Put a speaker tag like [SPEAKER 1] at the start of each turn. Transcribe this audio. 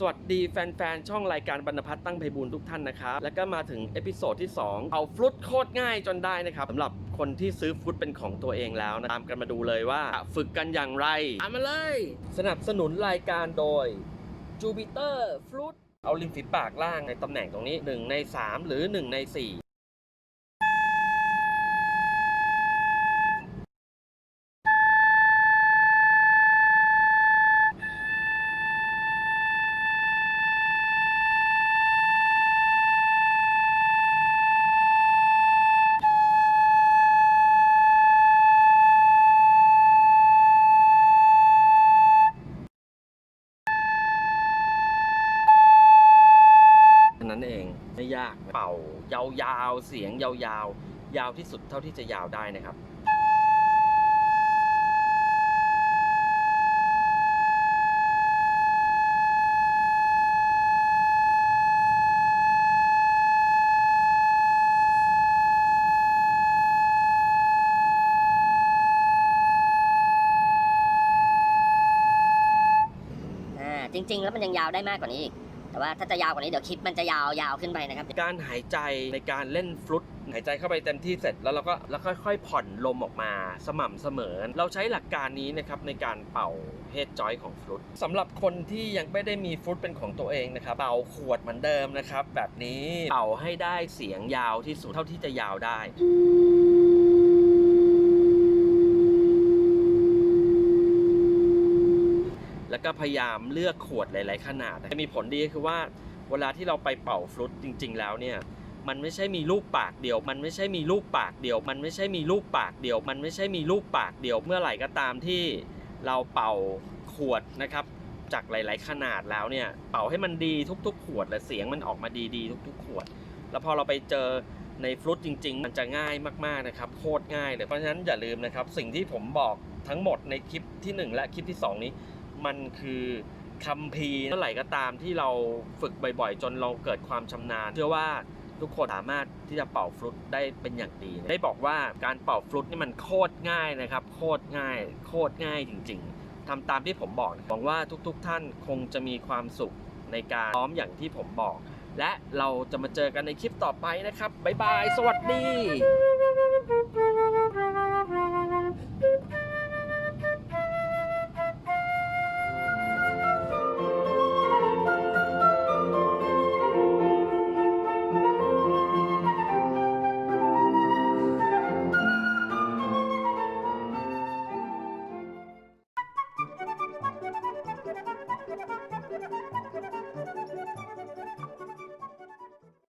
[SPEAKER 1] สวัสดีแฟนๆ ช่องรายการบรรณพัฒน์ตั้งไพบูลย์ทุกท่านนะครับ แล้วก็มาถึงเอพิโซดที่ 2 เอาฟลุตโคตรง่ายจนได้นะครับสำหรับคนที่ซื้อฟลุตเป็นของตัวเองแล้วนะ ตามกันมาดูเลยว่าฝึกกันอย่างไรตามมาเลย สนับสนุนรายการโดย Jupiter Fruit เอาริมฝีปากล่างในตำแหน่งตรงนี้ 1 ใน 3 หรือ 1 ใน 4 นั้นเองไม่ยากเป่ายาวๆเสียงยาวๆ ยาวที่สุดเท่าที่จะยาวได้นะครับ
[SPEAKER 2] จริง ๆ แล้วมันยังยาวได้มากกว่านี้อีก แต่ว่าถ้าจะยาวกว่านี้เดี๋ยวคลิปมันจะยาวยาวขึ้นไปนะครับ
[SPEAKER 1] การหายใจในการเล่นฟลุตหายใจเข้าไปเต็มที่เสร็จแล้วเราก็แล้วค่อยๆ ผ่อนลมออกมาสม่ำเสมอ เราใช้หลักการนี้นะครับในการเป่าเฮดจอยของฟลุตสำหรับคนที่ยังไม่ได้มีฟลุตเป็นของตัวเองนะครับเป่าขวดเหมือนเดิมนะครับ แบบนี้เป่าให้ได้เสียงยาวที่สุดเท่าที่จะยาวได้ แล้วก็พยายามเลือกขวดหลาย ๆ ขนาดจะมีผลดีก็คือว่า เวลาที่เราไปเป่าฟลุตจริง ๆ แล้วเนี่ยมันไม่ใช่มีลูกปากเดียว มันไม่ใช่มีลูกปากเดียว มันไม่ใช่มีลูกปากเดียว มันไม่ใช่มีลูกปากเดียว เมื่อไหร่ก็ตามที่เราเป่าขวดนะครับ จากหลาย ๆ ขนาดแล้วเนี่ย เป่าให้มันดีทุก ๆ ขวดและเสียงมันออกมาดี ๆ ทุก ๆ ขวด แล้วพอเราไปเจอในฟลุตจริง ๆ มันจะง่ายมาก ๆ นะครับ โคตรง่ายเลย เพราะฉะนั้นอย่าลืมนะครับ สิ่งที่ผมบอกทั้งหมดในคลิปที่หนึ่งและคลิปที่สองนี้ มันคือคัมภีร์เมื่อไหร่ก็ตามที่เราฝึกบ่อยๆ จนเราเกิดความชำนาญเชื่อว่าทุกคนสามารถที่จะเป่าฟลุตได้เป็นอย่างดี ได้บอกว่าการเป่าฟลุตนี่มันโคตรง่ายนะครับ โคตรง่าย โคตรง่ายจริง ๆทำตามที่ผมบอกหวังว่าทุกๆท่านคงจะมีความสุขในการซ้อมอย่างที่ผมบอก และเราจะมาเจอกันในคลิปต่อไปนะครับ บ๊ายบาย สวัสดี